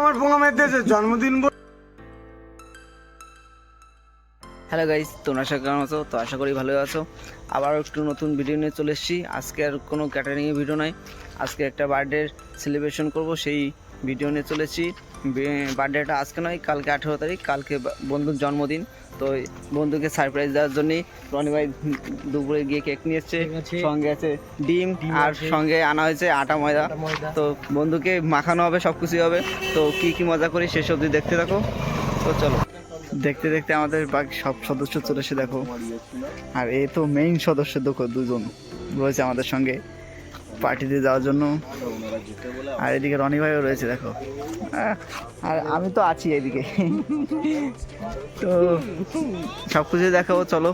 আমার পোঙা দেশে জন্মদিন হ্যালো গাইস তোমরা আশা কেমন আছো? তো আশা করি ভালো আছো। আবার একটু নতুন ভিডিও নিয়ে চলে এসেছি। আজকে আর কোনো ক্যাটারিংয়ের ভিডিও নয় আজকে একটা বার্থডে সেলিব্রেশন করব, সেই ভিডিও নিয়ে চলেছি বার্থডেটা আজকে নয় কালকে আঠেরো তারিখ কালকে বন্ধুর জন্মদিন। তো বন্ধুকে সারপ্রাইজ দেওয়ার জন্যই রনি ভাই দুপুরে গিয়ে কেক নিয়ে এসছে সঙ্গে আছে ডিম আর সঙ্গে আনা হয়েছে আটা ময়দা। তো বন্ধুকে মাখানো হবে সব কিছুই হবে। তো কি কি মজা করি সেসব অবধি দেখতে থাকো। তো চলো। দেখতে দেখতে আমাদের বাকি সব সদস্য চলে এসে দেখো। আর এ তো মেইন সদস্য দেখো দুজন রয়েছে আমাদের সঙ্গে। পার্টিতে যাওয়ার জন্য। আর এদিকে রনি ভাইও রয়েছে দেখো। আর আমি তো আছি এদিকে। তো সব কিছু দেখাবো চলো।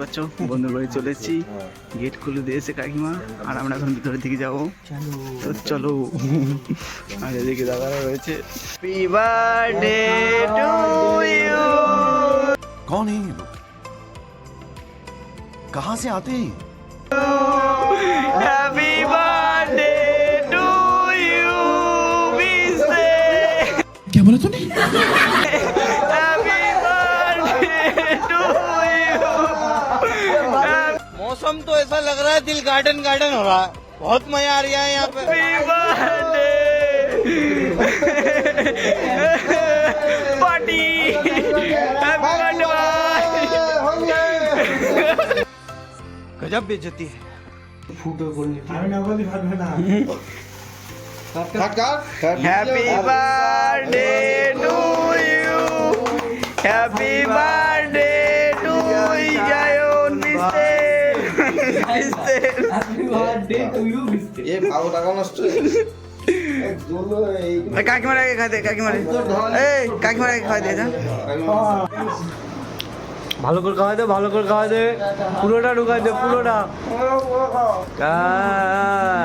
পাচ্ছ বন্ধ করে চলেছি গেট খুলে দিয়েছে কাকিমা আর আমরা এখন ভিতরের দিকে যাব। তো চলো। আর এদিকে দাদারা রয়েছে। কন কাহা সে আতে হ্যাপি बोला तूने হ্যাপি বার্থডে টু ইউ मौसम तो ऐसा लग रहा है दिल गार्डन गार्डन हो रहा है बहुत मजा आ रहा है यहाँ पे happy birthday party happy birthday गजब बेचती है হ্যাপি বার্থডে কাকিমার আগে খাই দে কাকিমার এই কাকিমার আগে খাই দে ভালো করে খাওয়াই দে ভালো করে খাওয়াই দে। পুরোটা ঢুকাই দে পুরোটা। হ্যাঁ,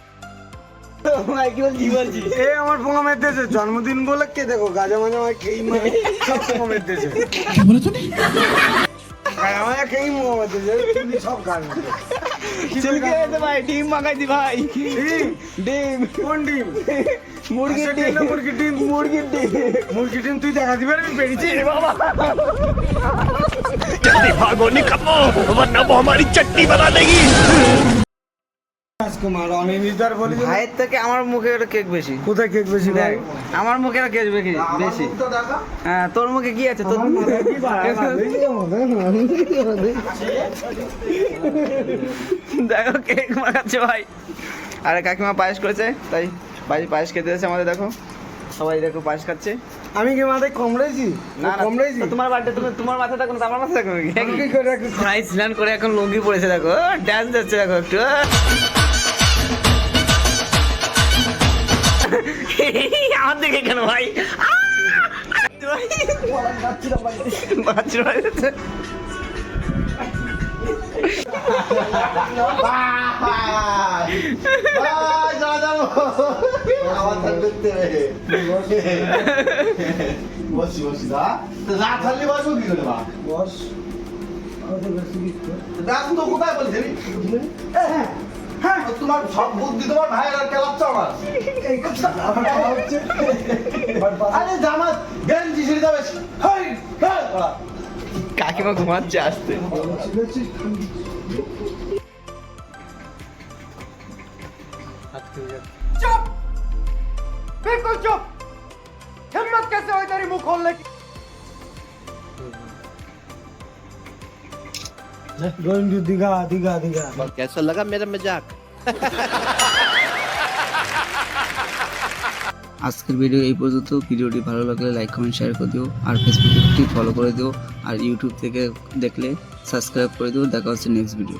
ঠিক আছে এ আমার পোঙা মেয়েছে জন্মদিন বলে কে দেখো গাজা মাজা আমার খেই মানে সব পোঙা মেয়েছে क्या बोला तूने গাজা মাজা খেই পোঙা মেয়েছে তুমি সব গান চলকে এসে ভাই ডিম মাখাইছি ভাই ডিম ডিম কোন ডিম মুরগির আচ্ছা, ডিম না ডিম মুরগির ডিম মুরগির ডিম মুরগির ডিম তুই দেখা দিবে আমি পেরেছি বাবা भागो निकम्मो वरना वो हमारी चट्टी बना देगी রাজকুমার অনিমিতার বলি ভাইয়ের থেকে আমার মুখে একটা কেক বেশি। কোথায় কেক বেশি দেখ ভাই? আমার মুখে একটা কেক বেশি বেশি। হ্যাঁ তোর মুখে কি আছে? তোর দেখো কেক মাখাচ্ছে ভাই। আরে কাকিমা পায়েস করেছে তাই ভাই পায়েস খেতে এসেছে আমাদের দেখো। সবাই দেখো পায়েস খাচ্ছে। আমি কি মাথায় কম রয়েছি? না না কম রয়েছি? তো তোমার বাড়িতে তুমি তোমার মাথা দেখো আমার মাথা দেখো? কি? করে স্নান করে এখন লুঙ্গি পড়েছে দেখো। ড্যান্স যাচ্ছে দেখো একটু। আমার দিকে কেন ভাই। বসি বসি দা তো রাত থাকলে বসবো কি করে বা বস রাত তো কোথায় বলছি তোমার সব বুদ্ধি তোমার ভাইয়ের আর কেলাচ্ছ আমার আরে জামাত গেঞ্জি ছিঁড়ে যাবে হেই, হেই, ওরা। কাকিমা ঘুমাচ্ছে আসতে बिल्कुल चुप हिम्मत कैसे हुई तेरी मुंह खोलने की गोइंग टू दीघा दीघा दीघा कैसा लगा मेरा मजाक আজকের ভিডিও এই পর্যন্ত। ভিডিওটি ভালো লাগলে লাইক কমেন্ট শেয়ার করে দিও। আর ফেসবুকটি ফলো করে দিও। আর ইউটিউব থেকে দেখলে সাবস্ক্রাইব করে দিও। দেখা হচ্ছে নেক্সট ভিডিও